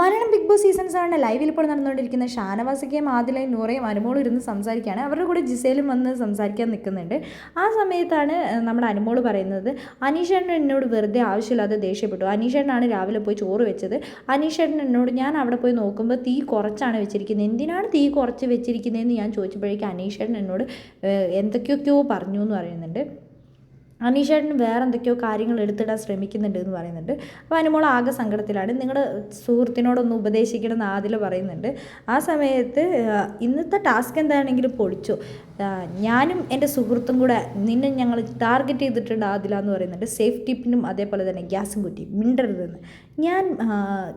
Malayalam Big Boss season സെവന്റെ ലൈവിൽ ഇപ്പോൾ നടന്നുകൊണ്ടിരിക്കുന്ന ഷാനവാസിക്കയും ആദിലയും നൂറയും അനുമോളും ഇരുന്ന് സംസാരിക്കുകയാണ്. അവരുടെ കൂടെ ജിസേലും വന്ന് സംസാരിക്കാൻ നിൽക്കുന്നുണ്ട്. ആ സമയത്താണ് നമ്മുടെ അനുമോൾ പറയുന്നത് അനീഷേട്ടൻ എന്നോട് വെറുതെ ആവശ്യമില്ലാതെ ദേഷ്യപ്പെട്ടു. അനീഷേട്ടനാണ് രാവിലെ പോയി ചോറ് വെച്ചത്. അനീഷേട്ടൻ എന്നോട് ഞാൻ അവിടെ പോയി നോക്കുമ്പോൾ തീ കുറച്ചാണ് വെച്ചിരിക്കുന്നത്. എന്തിനാണ് തീ കുറച്ച് വെച്ചിരിക്കുന്നതെന്ന് ഞാൻ ചോദിച്ചപ്പോഴേക്കും അനീഷേട്ടൻ എന്നോട് എന്തൊക്കെയൊക്കെയോ പറഞ്ഞു എന്ന് പറയുന്നുണ്ട്. അനീഷേട്ടൻ വേറെ എന്തൊക്കെയോ കാര്യങ്ങൾ എടുത്തിടാൻ ശ്രമിക്കുന്നുണ്ട് എന്ന് പറയുന്നുണ്ട്. അപ്പോൾ അനുമോൾ ആകെ സങ്കടത്തിലാണ്. നിങ്ങളുടെ സുഹൃത്തിനോടൊന്ന് ഉപദേശിക്കണം എന്ന് ആദില പറയുന്നുണ്ട്. ആ സമയത്ത് ഇന്നത്തെ ടാസ്ക് എന്താണെങ്കിലും പൊളിച്ചു. ഞാനും എന്റെ സുഹൃത്തും കൂടെ നിന്നെ ഞങ്ങൾ ടാർഗറ്റ് ചെയ്തിട്ടുണ്ട് ആദില എന്ന് പറയുന്നുണ്ട്. സേഫ് ടിപ്പിനും അതേപോലെ തന്നെ ഗ്യാസും കുറ്റി മിണ്ടരുതെന്ന്. ഞാൻ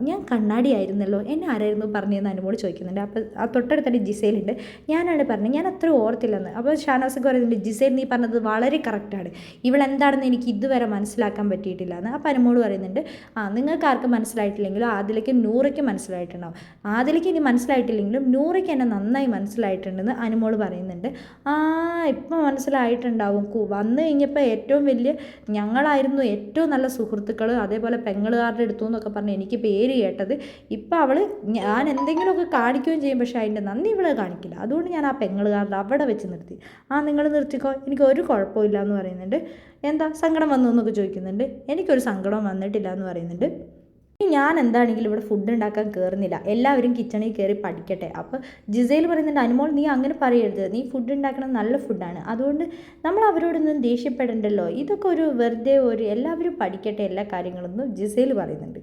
ഞാൻ കണ്ണാടി ആയിരുന്നല്ലോ. എന്നെ ആരായിരുന്നു പറഞ്ഞതെന്ന് അനുമോട് ചോദിക്കുന്നുണ്ട്. അപ്പോൾ ആ തൊട്ടടുത്തന്നെ ജിസേലുണ്ട്. ഞാനാണ് പറഞ്ഞത്. ഞാൻ അത്ര ഓർത്തില്ലെന്ന്. അപ്പോൾ ഷാനവാസൊക്കെ പറയുന്നുണ്ട് ജിസേൽ നീ പറഞ്ഞത് വളരെ കറക്റ്റാണ് ഇവളെന്താണെന്ന് എനിക്ക് ഇതുവരെ മനസ്സിലാക്കാൻ പറ്റിയിട്ടില്ല എന്ന് ആ അനുമോട് പറയുന്നുണ്ട് ആ നിങ്ങൾക്ക് ആർക്കും മനസ്സിലായിട്ടില്ലെങ്കിലും ആദിലേക്ക് നൂറയ്ക്ക് മനസ്സിലായിട്ടുണ്ടാവും. ആദിലേക്ക് ഇനി മനസ്സിലായിട്ടില്ലെങ്കിലും നൂറയ്ക്ക് എന്നെ നന്നായി മനസ്സിലായിട്ടുണ്ടെന്ന് അനുമോൾ പറയുന്നുണ്ട്. ആ ഇപ്പം മനസ്സിലായിട്ടുണ്ടാവും. വന്നു കഴിഞ്ഞപ്പോൾ ഏറ്റവും വലിയ ഞങ്ങളായിരുന്നു ഏറ്റവും നല്ല സുഹൃത്തുക്കൾ അതേപോലെ പെങ്ങളുകാരുടെ അടുത്തു എന്നൊക്കെ പറഞ്ഞ് എനിക്ക് പേര് കേട്ടത്. ഇപ്പം അവൾ ഞാൻ എന്തെങ്കിലുമൊക്കെ കാണിക്കുകയും ചെയ്യും പക്ഷേ അതിന്റെ നന്ദി ഇവളെ കാണിക്കില്ല. അതുകൊണ്ട് ഞാൻ ആ പെങ്ങളുകാരുടെ അവിടെ വെച്ച് നിർത്തി. ആ നിങ്ങൾ നിർത്തിക്കോ എനിക്ക് ഒരു കുഴപ്പമില്ല എന്ന് പറയുന്നുണ്ട്. എന്താ സങ്കടം വന്നു എന്നൊക്കെ ചോദിക്കുന്നുണ്ട്. എനിക്കൊരു സങ്കടം വന്നിട്ടില്ല എന്ന് പറയുന്നുണ്ട്. ഇനി ഞാൻ എന്താണെങ്കിലും ഇവിടെ ഫുഡ് ഉണ്ടാക്കാൻ കയറുന്നില്ല എല്ലാവരും കിച്ചണിൽ കയറി പഠിക്കട്ടെ. അപ്പോൾ ജിസയിൽ പറയുന്നുണ്ട് അനുമോൾ നീ അങ്ങനെ പറയരുത്. നീ ഫുഡ് ഉണ്ടാക്കണം നല്ല ഫുഡാണ് അതുകൊണ്ട് നമ്മൾ അവരോടൊന്നും ദേഷ്യപ്പെടണ്ടല്ലോ. ഇതൊക്കെ ഒരു വെറുതെ ഒരു എല്ലാവരും പഠിക്കട്ടെ എല്ലാ കാര്യങ്ങളൊന്നും ജിസയിൽ പറയുന്നുണ്ട്.